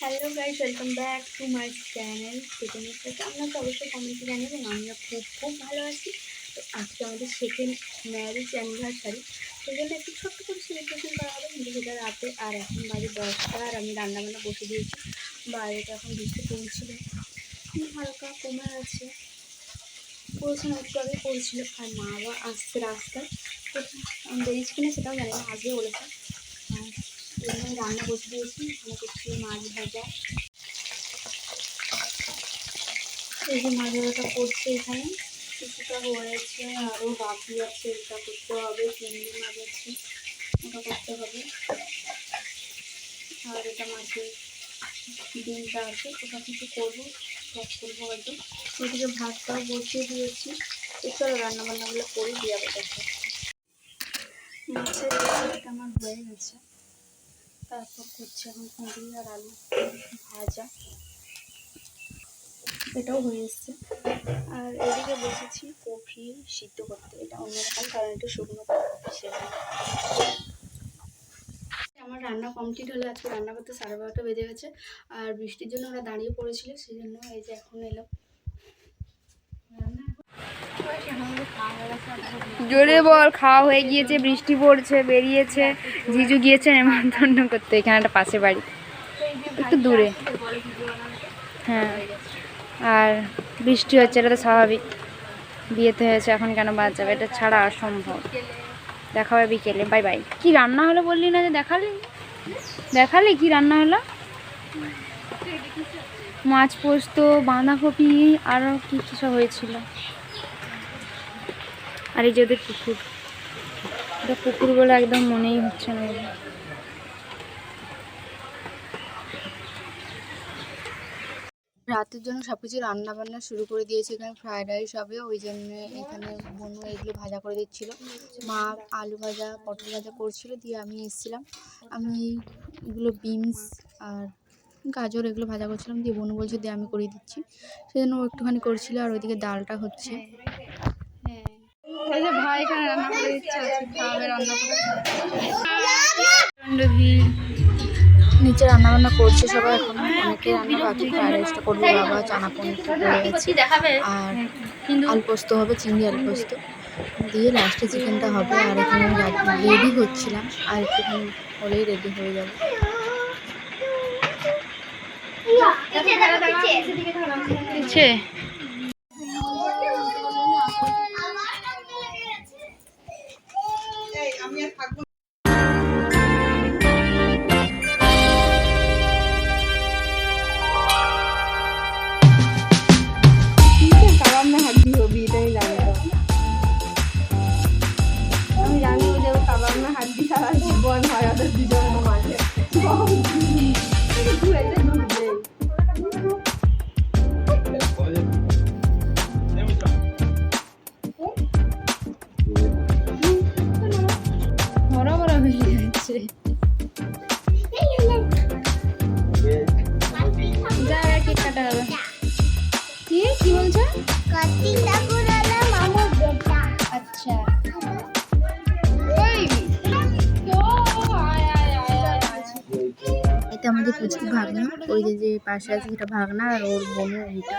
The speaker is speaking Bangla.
Hello guys welcome back to my channel second তো অবশ্যই কমেন্টে জানাবেন আমরা খুব খুব ভালো আছি। তো আজকে আমাদের সেকেন্ড ম্যারেজ অ্যানিভার্সারি জন্য একটু ছোট্ট করে সেলিব্রেশন করা হবে। কিন্তু সেটা রাতে আর এখন বাজে দশটা আর আমি রান্নাবান্না বসে দিয়েছি। বাইরেটা এখন বৃষ্টি পড়ছিল। হালকা কমে আছে। পড়েছিল একটু আগে পড়ছিল। আর মা আবার আসছে রাস্তায়। আমি বেরিয়েছি কিনা সেটাও জানি না, আজকে বলেছে। এখানে রান্না বসে দিয়েছি। এখানে করছি মাছ ভাজা। এই যে মাছ ভাজাটা করছে এখানে। কিছুটা হয়েছে আরও বাকি আছে, এটা করতে হবে, চিংড়ি মাছ আছে, ওটা করতে হবে। আর এটা মাছের ডিমটা আছে, ওটা কিছু করব, সব করব হয়তো। ওইদিকে ভাতটাও বসিয়ে দিয়েছি। চলো রান্নাবান্নাগুলো করে দিয়ে আবার মাছের আমার হয়ে গেছে। তারপর করছি এখন কুঁদরি আর আলু ভাজা। এটাও হয়ে এসছে। আর এদিকে বসেছি কফি সিদ্ধ করতে। এটা অন্যরকম কারণ এটা শুকনো কফি আমার রান্না কমপ্লিট হলো। আজকে রান্না করতে সাড়ে বারোটা বেজে গেছে। আর বৃষ্টির জন্য ওরা দাঁড়িয়ে পড়েছিল সেই জন্য এই যে এখন এলো। জোরে বল, খাওয়া হয়ে গিয়েছে, বৃষ্টি পড়ছে, বেরিয়েছে। জিজু গিয়েছে নেমন্তন্ন করতে, এখানে একটা পাশে বাড়ি। একটু দূরে। হ্যাঁ। আর বৃষ্টি হচ্ছে, এটা তো স্বাভাবিক। বিয়েতে হয়েছে, এখন কেন বাদ যাবে? এটা ছাড়া অসম্ভব দেখা হবে বিকেলে। Bye bye. কি রান্না হলো বললি না যে দেখালি? দেখালি কি রান্না হলো? মাছ পোস্ত, বাঁধাকপি আরও কী কী সব হয়েছিল? আর এই যে ওদের পুকুর। এটা পুকুর বলে একদম মনেই হচ্ছে না রাতের জন্য সব কিছু রান্না বান্না শুরু করে দিয়েছে এখানে ফ্রায়েড রাইস হবে, ওই জন্য এখানে বনু এগুলো ভাজা করে দিচ্ছিল। মা আলু ভাজা, পটল ভাজা করছিল, দিয়ে আমি এসেছিলাম। আমি এগুলো বিনস আর গাজর এগুলো ভাজা করছিলাম, দিয়ে বনু বলছে দিয়ে আমি করে দিচ্ছি। সেই জন্য ও একটুখানি করছিল আর ওইদিকে ডালটা হচ্ছে। এই যে ভাই এখানে রান্না করে দিচ্ছে খাওয়াবে রান্না করে নিচে রান্না বান্না করছে সবাই এখন অনেকে রান্না বাকি ফ্রাইড রাইসটা করবে বাবা চানা আর আলু পোস্ত হবে চিংড়ি আলু পোস্ত দিয়ে লাস্টে চিকেনটা হবে আর এখানে আমি রেডি হচ্ছিলাম আর একটুখানি হলেই রেডি হয়ে যাবে। পিছে। কি? আচ্ছা। এটা আমাদের পুচকু ভাগনা। ওই যে যে পাশে আছে সেটা ভাগনা আর ওর বোনের এইটা